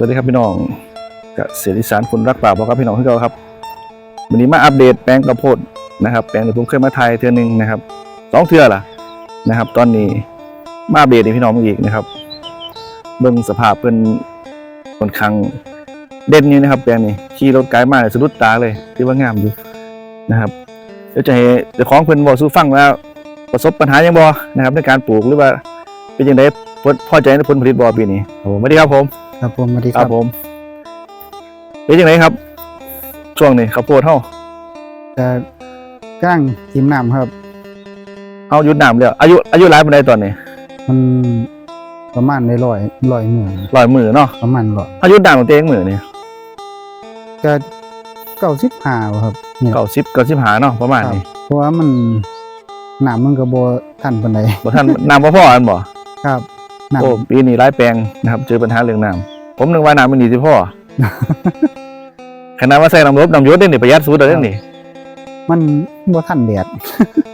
สวัสดีครับพี่น้องกับเสียดิสานคนรักป่าบอกครับพี่น้องที่เราครับวันนี้มาอัปเดตแปลงกระโพดนะครับ แปลงที่ผมเคยมาไทยเทือหนึงนะครับสองเทือล่ะนะครับ ตอนนี้มาอัปเดตให้พี่น้องอีกนะครับ เบิ่งสภาพเป็นค่อนข้างเด่นอยู่นะครับ แปลงนี้ขี่รถไกลมากสะดุดตาเลยที่ว่างามอยู่นะครับเดี๋ยวจะให้เจ้าของเพิ่นบอกสู้ฟังว่าประสบปัญหายังบ่นะครับในการปลูกหรือว่าเป็นยังไงพอใจในผลผลิตบ่ปีนี้ผมสวัสดีครับผม ครับผมสวัสดีคครัรับบผมเป็นยังไงครับ ช่วงนี้ข้าวโพดเฮาจะก้างทีมน้ำครับ เฮาหยุดน้ำแล้วอายุอายุหลายปานใดตอนนี้มันประมาณได้ร้อยร้อยหมื่นร้อยมือเนาะประมาณร้อยอายุน้ำของเตงมือนี่ก็เก้าสิบห้าครับเนี่ย เก้าสิบเก้าสิบหาเนาะประมาณครับนี้เพราะว่ามันน้ำมันก็บ่ทันปานใดบ่ท่านน้ำบ่พออันบ่ครับน้ โอ้ปีนี้หลายแปลงนะครับ เจอปัญหาเรื่องน้ำผมนึกว่าน้ำมันดีสิพ่อขนาดว่าใส่น้ำรบน้ำยศได้นี่ประหยัดสุดแล้วนี่ำมันบ่ทันแดด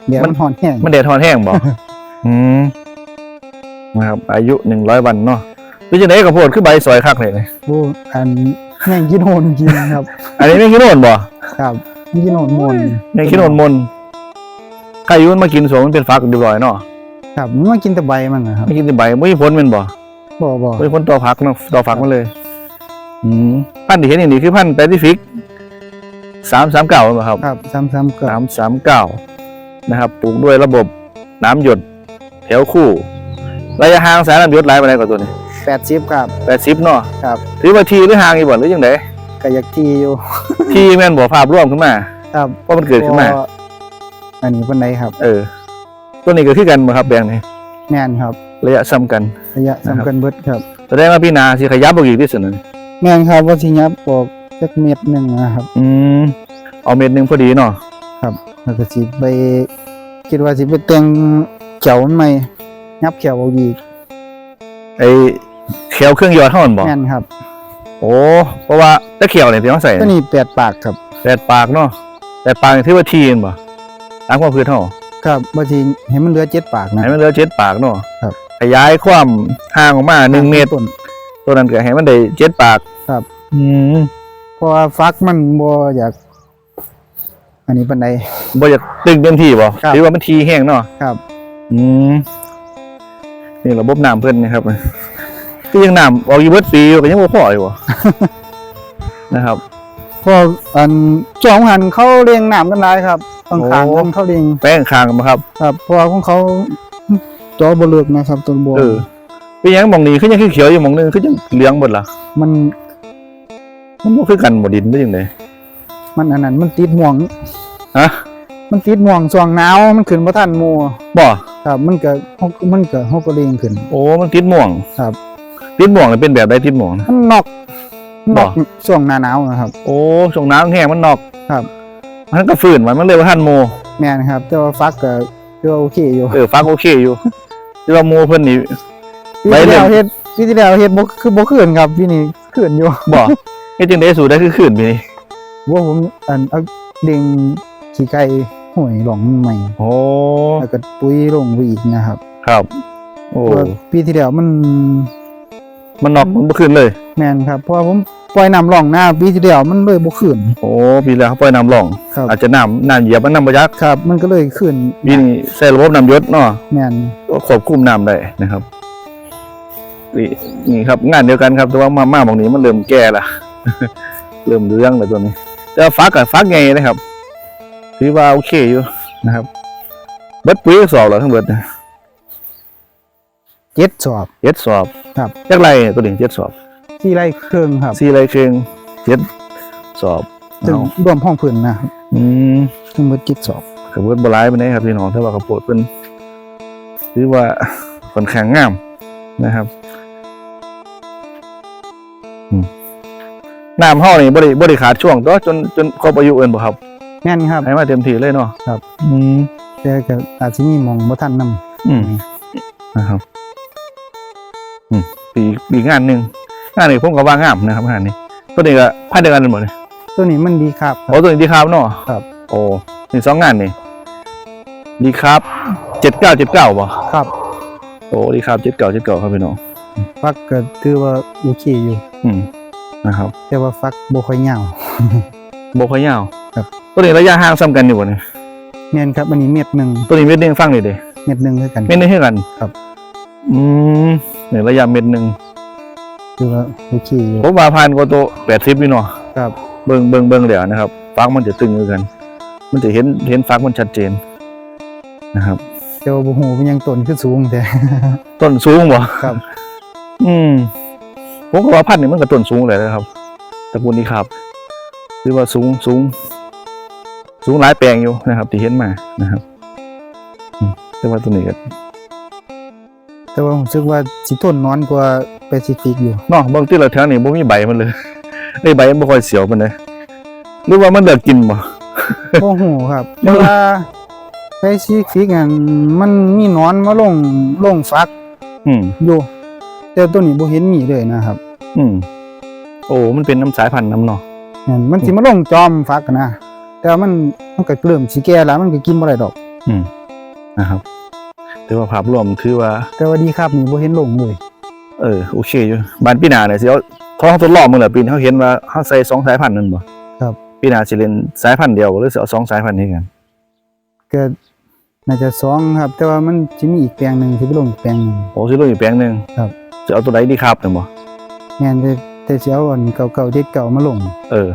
แดดมัมันนร้อนแห้งมันแดดทอนแห้งบ่อืมนะครับ อายุหนึ่งร้อยวันเนาะเป็นจังไดข้าวโพดคือใบสวยคักเลยนี่โอ้อันแม่งกินโหนกินครับ อันนี้ไม่คิดโน่นบ่ครับกินโหนมนไม่คิดโน่นมนใครอยุ่มันมากินสวงมันเป็นฟักเรียบร้อยเนาะ ครับมันมากินแต่ใบมันนะครับไม่กินแต่ใบไม่มีผลแมันบ่บ่บ่ไม่มีผลต่อพักเนาะต่อฟักมันเลยอืมพันธุ์ที่เห็นอย่างนี้คือพันธุ์แปซิฟิกสามสามเก้าเหรอครับครับซ้ำๆก็สามสามเก้านะครับปลูกด้วยระบบน้ำหยดแถวคู่ระยะห่างสายน้ำหยดหลายไปไหนใดกว่าตัวนี้80ครับแปดสิบเนาะครับถือว่าทีหรือห่างอีกบ่หรือยังไงก็อยากที่อยู่ ทีแม่นบ่ภาพร่วมขึ้นมา ครับเพราะมันเกิดขึ้นมาบ่อันนี้ปานใดครับ เออ ตัวนี้ก็คือกันบ่ครับแบงค์นี่แม่นครับ ระยะซ้ำกัน ระยะสำคัญเบิดครับ แสดงว่าพี่นาสิขยับออกอีกที่สุดนึงแม่นครับว่าสิยับออกจักเม็ดหนึงนะครับ อืมเอาเม็ดหนึงพอดีเนาะครับแล้วก็สิไปคิดว่าสิไปแต่งเขียวมันใหม่ยับเขียวออกอีกไอ้เขียวเครื่องยอดเท่านั้นบ่แม่นครับโอ้เพราะว่าตะเขียวเนี่ยที่ต้องใส่ตัวนี้แปดปากครับ แปดปากเนาะแปดปากนี่ถือว่าทีนบ่ตามความพื้นเท่า ครับว่าสิให้มันเหลือเจ็ดปากนะ ให้มันเหลือเจ็ดปากเนาะครับ ขยายความห่างออกมาหนึ่งเมตรต้นตัวนั้นก็ให้มันได้เจ็ดปากครับ อืมเพราะว่าฟักมันบ่อยาก อันนี้ปานใด บ่อยากตึงเต็มที่บ่ครับ หรือว่ามันทีแห้งเนาะครับ อืมนี่ระบบน้ำเพิ่นนะครับคือยังน้ำออกอยู่เบิดปีอยู่ก็ยังบ่พออยู่บ่ นะครับ เพราะอันจองหันเขาเลี้ยงน้ำกันหลายครับ ข้างๆกันเขาเลี้ยงแป้งคางกันบ่ครับ ครับเพราะว่าของเขาจอบ่เลิกนะครับต้นบัวเออเป็นหยังหมองนี้คือยังเขียวๆอยู่หมองหนึงคือยังเหลืองหมดล่ะมัน มันบ่คือกันบ่ดินได้จังไดมันอันนั้นมันติดม่วงฮะมันติดม่วงช่วงหนาวมันขึ้นบ่ทันหมู่บ่ครับ มันก็ฮกมันก็ฮกก็เด้งขึ้น โอ้ มันติดม่วงครับติดม่วงนี่เป็นแบบใดติดม่วงนะมันนอกนบ่อกช่วงหน้าหนาวนะครับ โอ้ช่วงน้ำแห้งมันนอกครับ มันก็ฝืนมันมันเลยว่าท่านโมแม่นครับ แต่ว่าฟักก็ก็โอเคอยู่เออฟักโอเคอยู่ ที่ว่าโมเพิ่นนี่ ปีไว้ที่เล่นแล้วเฮ็ดปีที่แล้วเฮ็ดบ่คือบ่ขึ้นครับปีนี้ขึ้นอยู่บ่เฮ็ดจังได๋สู่ได้คือคืนปีนี้ว่าผมอันเอาเด้งขี้ไก่หวยหลองใหม่โอ้แล้วก็ปุ๋ยลงไปอีกนะครับครับ โอ้เพราะว่าปีที่แล้วมันมันนอกมันบ่คืนเลย แม่นครับเพราะว่าผม ปล่อยน้ำร่องหน้าปีที่แล้วมันเลยบ่ขึ้น โอ้ปีแล้วเขาปล่อยน้ำร่อง ครับ อาจจะน้ำน้ำเหยียบมันน้ำบ่ยักครับ มันก็เลยขึ้นปีนี้ใส่ระบบน้ำหยศเนาะแม่นก็ควบคุมน้ำได้นะครับนี่นี่ครับงานเดียวกันครับแต่ว่ามาม่าบางนี้มันเริ่มแก่ละ เริ่มเรื่องแล้วตัวนี้ แต่ว่าฟักกับฟักไงนะครับถือว่าโอเคอยู่นะครับเบิดปุ๋ยสอบเหรอทั้งเบิดนะเจ็ดสอบ เจ็ดสอบครับ จักไรตัวนี้เจ็ดสอบ ที่ไร่เครื่องครับสี่ไรเครื่องเจ็ดสอบถึงเอารวมห้องพื้นนะครับอืมทั้งหมดเจ็ดสอบกระเบิดบหลายไปไหนใดครับพี่น้องถ้าว่ากระโปดเป็นถือว่าค่อนข้างงามนะครับอืมน้ำห้อนี่บริบริขาดช่วงตัวจนจนครบอายุเอินบ่ครับแม่นครับ ให้มาเต็มที่เลยเนาะครับ อืมแต่ก็อาจสิมีหมองบ่ทันนํอืมนะครับ อืมปีปีงานหนึ่ง งานนี้ผมก็ว่างามนะครับงานนี้ตัวนี้ก็พันเดียวกันหมดเลยตัวนี้มันดีครับคโอ้รับตัวนี้ดีครับเนาะครับ โอ้นี่สองงานนี่ดีครับเจ็ดเก้าเจ็ดเก้าบ่ครับโอ้ดีครับเจ็ดเก้าเจ็ดเก้าครับพี่น้องฟักก็ถือว่าโอเคอยู่ อืมนะครับ แต่ว่าฟักบ่ค่อยยาวโบกขยาวครับตัวนี้ระยะห่างซ้ำกันอยู่บ่เนี่ยแม่นครับอันนี้เม็ดหนึงตัวนี้เม็ดหนึงฟังนี่เด้เม็ดหนึงคือกันเม็ดหนึงให้กันครับ อืมเนี่ยระยะเม็ดหนึง ถือว่าโอเคอยู่ผมว่าผ่านกว่าตัว80อยู่เนาะครับเบิ่งเบิ่งเบิ่งแล้วนะครับฟักมันจะตึงอยู่กัน มันจะเห็นเห็นฟักมันชัดเจนนะครับแต่ว่าบ่ฮู้มันยังต้นคือสูงแต่ ต้นสูงบ่ครับ อืมผมก็ว่าพันธุ์นี่มันก็ต้นสูงเลยนะครับตระกูลนี้ครับคือว่าสูงสูง สูงหลายแปลงอยู่นะครับที่เห็นมานะครับอืมแต่ว่าตัวนี้ก็ แต่ว่าผมรู้สึกว่าสิต้นนอนกว่าแปซิฟิกอยู่เนาะบางที่เราแถวนี้บ่มีใบมันเลยได้ใบมันบ่ค่อยเสียวปานใดหรือว่ามันเลือกกินบ่บ่ฮู้ครับแต่ว่าแปซิฟิกอันมันมีหนอนมาลงลงฟักอืมอยู่แต่ตัวนี้บ่เห็นมีเลยนะครับ อืมโอ้มันเป็นน้ำสายพันธุ์น้ำเนาะนั่นมันสิมาลงจอมฟักนะแต่ว่ามันมันก็เริ่มสิแก่แล้วมันก็กินบ่ได้ดอก อืมนะครับ แต่ว่าภาพรวมคือว่า แต่ว่าดีครับนี่บ่เห็นลงเลยเออโอเคอยู่บ้านพี่นาเนี่ยสิเอาท้องทดลองมึงเหรอปีนเขาเห็นว่าเขาใส่สองสายพันธุ์นั่นบ่ครับพี่นาสิเล่นสายพันธุ์เดียวบ่หรือสิเอาสองสายพันธุ์นี้กันก็น่าจะสองครับ แต่ว่ามันสิมีอีกแปลงหนึงสิไปลงอีกแปลงหนึงโอ้สิลงอีกแปลงหนึงครับจะเอาตัวใดดีครับนั่นบ่แม่นแต่แต่สิเอาอันเก่าๆเด็ดเก่ามาลง เออ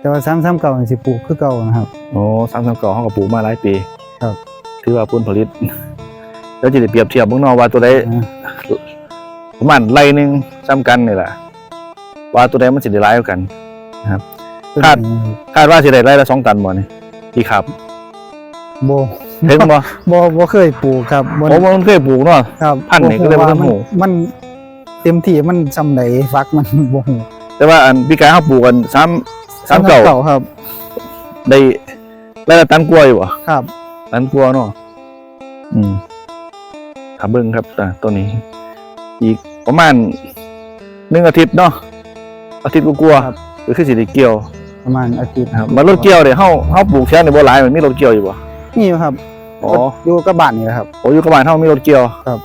แต่ว่าซ้ำๆเก่านี่สิปลูกคือเก่านะครับโอ้สามสามเก่าเขาก็ปลูกมาหลายปี ครับ ถือว่าผลผลิต แล้วจะได้เปรียบเทียบเบิ่งเนาะว่าตัวใดอ่าประมาณไร่หนึงซ้ำกันนี่แหละว่าตัวใดมันสิได้หลายกว่ากันตัวคาดนี้คาดว่าสิได้ไร่ละสองตันบ่นี่ดีครับบ่เห็นบ่บ่บ่เคยปลูกครับบ่โอ้มันเคยปลูกเนาะครับพันธุ์นี่ก็เลยบ่ทันมัรู้มันเต็มที่มันซำใดฟักมันบ่ฮู้แต่ว่าอันพี่กายเขาปลูกกันซ้ำซ้ำเก่าเก่าครับ ได้ได้ละตันกล้วยอยู่บ่ครับ ตันกลัวเนาะอืม ขับเบิ้งครับอ่าตัวนี้ อีกประมาณหนึ่งอาทิตย์เนาะอาทิตย์กลัวาๆครับก็คือสิได้เกี่ยวประมาณอาทิตย์นะครับมารถเกี่ยวเดี๋ยวเฮาเฮาปลูกแค่ในบ่หลายมันมีรถเกี่ยวอยู่บ่นี่อยู่ครับอ๋ออยู่กับบ้านนี่แหละครับโอ้อยู่กับบ้านเฮามีรถเกี่ยวครับ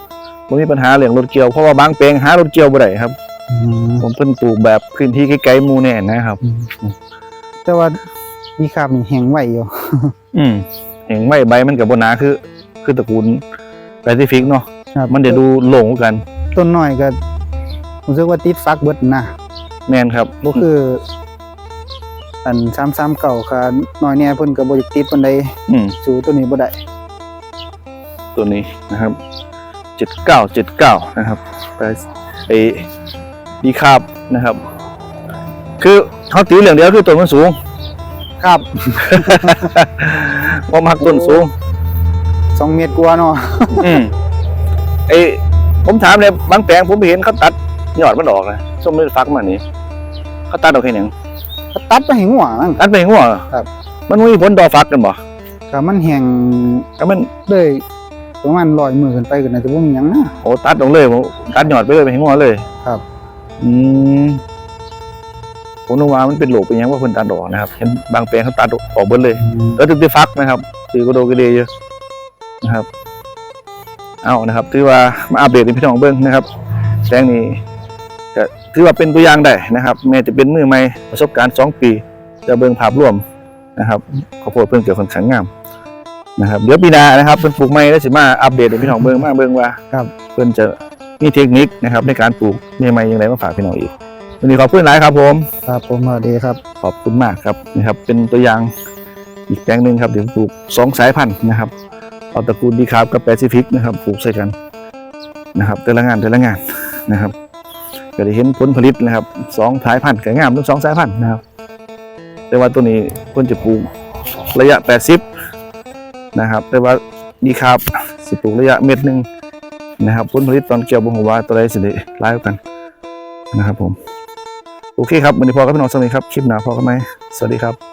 บ่มีปัญหาเรื่องรถเกี่ยวเพราะว่าบางแปลงหารถเกี่ยวบ่ได้ครับอืมผมเพิ่นปลูกแบบพื้นที่ไกลๆหมู่แน่นะครับ แต่ว่านี่ครับนี่แห้งไวอยู่อืมเห็นไหมใบมันก็บ่หนาคือ คือตระกูล แปซิฟิกเนาะครับมันจะดูโล่งกว่ากัน ต้นน้อยก็รู้สึกว่าติดฟักเบิดนะแม่นครับบ่คือ อันซ้ำๆเก่าค่ะน้อยแน่เพิ่นก็บ่อยากติดปานใดอืมสู่ตัวนี้บ่ได้ตัวนี้นะครับเจ็ดเก้าเจ็ดเก้านะครับไปไอ้ดีคาบนะครับ คือเขาตีเหลืองเดียวคือต้นมันสูงครับว่ามักต้นสูง 2เมตรกว่าเนาะอืมไอ้ผมถามเลยบางแปลงผมไปเห็นเขาตัดยอดมันออกเลยส้มเลือดฟักมันนี่เขาตัดออกแค่หยังก็ตัดไปให้หัวมันตัดไปหัวครับ มันมีผลต่อฟักกันบ่ก็มันแห้งก็มันเลยประมาณ100มื้อขึ้นไปก็น่าจะบ่มีหยังนะ โอ้ตัดออกเลยผมตัดยอดไปเลยไปหัวเลยครับ อืมผมนึกว่ามันเป็นโรคเป็นหยังว่าเพิ่นตัดออกนะครับเห็นบางแปลงเขาตัดออกเบิดเลย แล้วถึงได้ฟักนะครับถือกระโดดกระเดยเยอะ นะครับ เอานะครับถือว่ามาอัปเดตให้พี่น้องเบิ้งนะครับแสงนี้ก็ถือว่าเป็นตัวอย่างได้นะครับ แม้จะเป็นมือใหม่ประสบการณ์สองปี จะเบิ้งภาพรวมนะครับข้าวโพดเพิ่งเกิดค่อนข้างงามนะครับเดี๋ยวปีหน้านะครับเป็นปลูกใหม่แล้วสิมาอัปเดตให้พี่น้องเบิ้งมาเบิ้งว่าครับเพิ่นจะมีเทคนิคนะครับในการปลูกใหม่ๆอย่างไรมาฝากพี่น้องอีกวันนี้ขอบคุณหลายครับผม ครับผมสวัสดีครับ ขอบคุณมากครับนะครับ เป็นตัวอย่างอีกแปลงหนึ่งครับเดี๋ยวปลูกสองสายพันธุ์นะครับ เอาตระกูลดีครับกับแปซิฟิกนะครับปลูกใส่กันนะครับ แต่ละงานแต่ละงานนะครับ ก็ได้เห็นผลผลิตนะครับสองสายพันธุ์ก็งามทั้งสองสายพันธุ์นะครับ แต่ว่าตัวนี้เพิ่นจะปลูกระยะ 80 นะครับ แต่ว่าดีครับสิปลูกระยะเม็ดหนึ่งนะครับผลผลิตตอนเกี่ยวบ่ฮู้ว่าตัวใดสิได้หลายกันนะครับผม โอเคครับวันนี้พอกับพี่น้องสวัสดีครับ คลิปหน้าพอกันไหมสวัสดีครับ